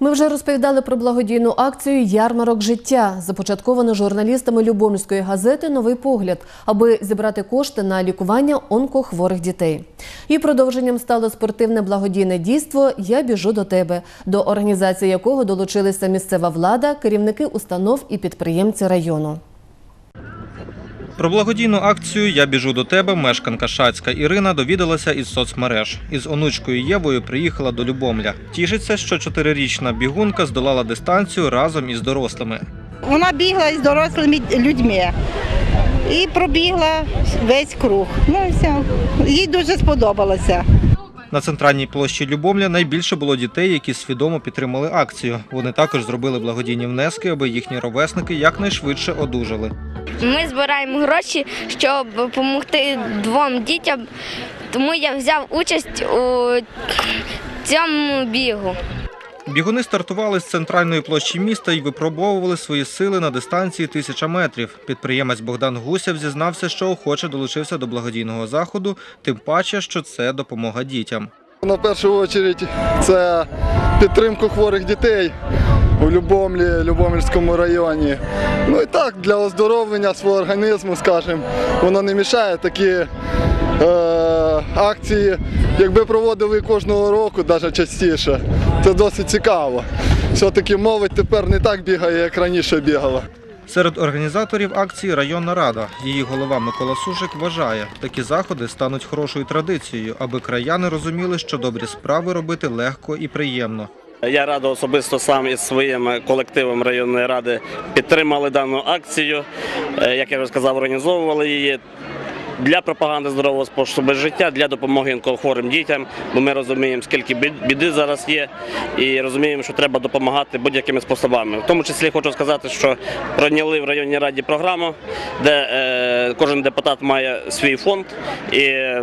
Ми вже розповідали про благодійну акцію Ярмарок життя, започатковану журналістами Любомльської газети Новий погляд, аби зібрати кошти на лікування онкохворих дітей. І продовженням стало спортивне благодійне дійство Я біжу до тебе, до організації якого долучилися місцева влада, керівники установ і підприємці району. Про благодійну акцію Я біжу до тебе. Мешканка Шацька Ірина довідалася із соцмереж. Із онучкою Євою приїхала до Любомля. Тішиться, що чотирирічна бігунка здолала дистанцію разом із дорослими. Вона бігла із дорослими людьми і пробігла весь круг. Ну і все. Їй дуже сподобалося. На центральній площі Любомля найбільше було дітей, які свідомо підтримали акцію. Вони також зробили благодійні внески, аби їхні ровесники якнайшвидше одужали. Ми збираємо гроші, щоб допомогти двом дітям, тому я взяв участь у цьому бігу. Бігуни стартували з центральної площі міста і випробовували свої сили на дистанції тисяча метрів. Підприємець Богдан Гусєв зізнався, що охоче долучився до благодійного заходу, тим паче, що це допомога дітям. На першу чергу це підтримку хворих дітей у Любомлі, Любомльському районі. Ну і так, для оздоровлення свого організму, скажімо, воно не мішає такі е, акції, якби проводили кожного року, навіть частіше. Це досить цікаво. Все-таки молодь тепер не так бігає, як раніше бігала. Серед організаторів акції районна рада. Її голова Микола Сушик вважає, такі заходи стануть хорошою традицією, аби краяни розуміли, що добрі справи робити легко і приємно. Я радий особисто сам із своїм колективом районної ради підтримали дану акцію. Е, Як я вже сказав, організовували її для пропаганди здорового способу життя, для допомоги онкохворим дітям. Бо ми розуміємо, скільки бід- біди зараз є, і розуміємо, що треба допомагати будь-якими способами. В тому числі хочу сказати, що прийняли в районній раді програму, де е, кожен депутат має свій фонд, і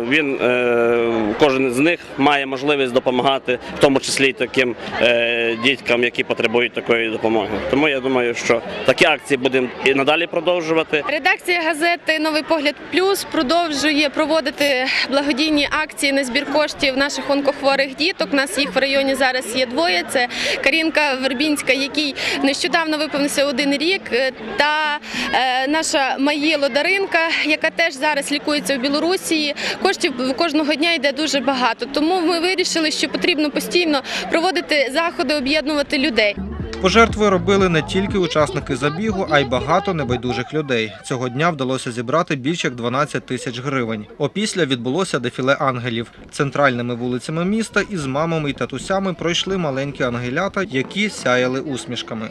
він е, кожен з них має можливість допомагати, в тому числі й таким е, діткам, які потребують такої допомоги. Тому я думаю, що такі акції будемо і надалі продовжувати. Редакція газети Новий погляд плюс продовжує проводити благодійні акції на збір коштів наших онкохворих діток. У нас їх в районі зараз є двоє. Це Карінка Вербінська, який нещодавно виповнився один рік, е, та е, наша Маєло Даринка, яка теж зараз лікується в Білорусі. Коштів кожного дня йде дуже багато. Тому ми вирішили, що потрібно постійно проводити заходи, об'єднувати людей. Пожертви робили не тільки учасники забігу, а й багато небайдужих людей. Цього дня вдалося зібрати більше як 12 тисяч гривень. Опісля відбулося дефіле ангелів. Центральними вулицями міста із мамами і татусями пройшли маленькі ангелята, які сяяли усмішками.